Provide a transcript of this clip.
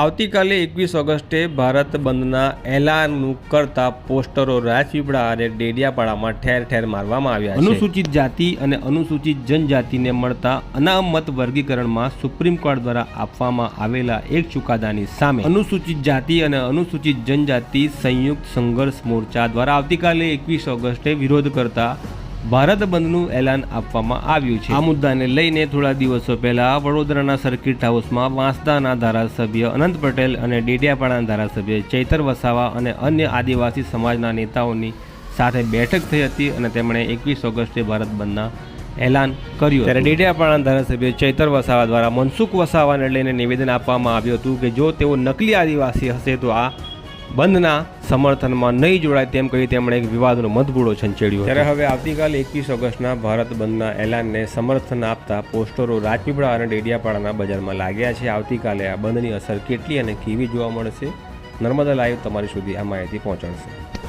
આવતીકાલે એકવીસ ઓગસ્ટે ભારત બંધના એલાનનું કરતા પોસ્ટરો રાજપીપળા અને ડેડિયાપાડામાં ઠેર ઠેર મારવામાં આવ્યા અનુસૂચિત જાતિ અને અનુસૂચિત જનજાતિને મળતા અનામત વર્ગીકરણમાં સુપ્રીમ કોર્ટ દ્વારા આપવામાં આવેલા એક ચુકાદાની સામે અનુસૂચિત જાતિ અને અનુસૂચિત જનજાતિ સંયુક્ત સંઘર્ષ મોરચા દ્વારા આવતીકાલે એકવીસ ઓગસ્ટે વિરોધ કરતા ભારત બંધનું એલાન આપવામાં આવ્યું છે. આ મુદ્દાને લઈને થોડા દિવસો પહેલા વડોદરાના સર્કિટ હાઉસમાં વાંસદાના ધારાસભ્ય અનંત પટેલ અને ડેડિયાપાડાના ધારાસભ્ય ચૈતર વસાવા અને અન્ય આદિવાસી સમાજના નેતાઓની સાથે બેઠક થઈ હતી અને તેમણે એકવીસ ઓગસ્ટે ભારત બંધના એલાન કર્યું ત્યારે ડેડિયાપાડાના ધારાસભ્ય ચૈતર વસાવા દ્વારા મનસુખ વસાવાને લઈને નિવેદન આપવામાં આવ્યું હતું કે જો તેઓ નકલી આદિવાસી હશે તો આ બંધના સમર્થનમાં નહીં જોડાય તેમ કહી તેમણે એક વિવાદનો મતભૂડો છંચેડ્યો ત્યારે હવે આવતીકાલે એકવીસ ઓગસ્ટના ભારત બંધના એલાનને સમર્થન આપતા પોસ્ટરો રાજપીપળા અને ડેડિયાપાડાના બજારમાં લાગ્યા છે. આવતીકાલે આ બંધની અસર કેટલી અને કેવી જોવા મળશે? નર્મદા લાઈવ તમારી સુધી આ માહિતી પહોંચાડશે.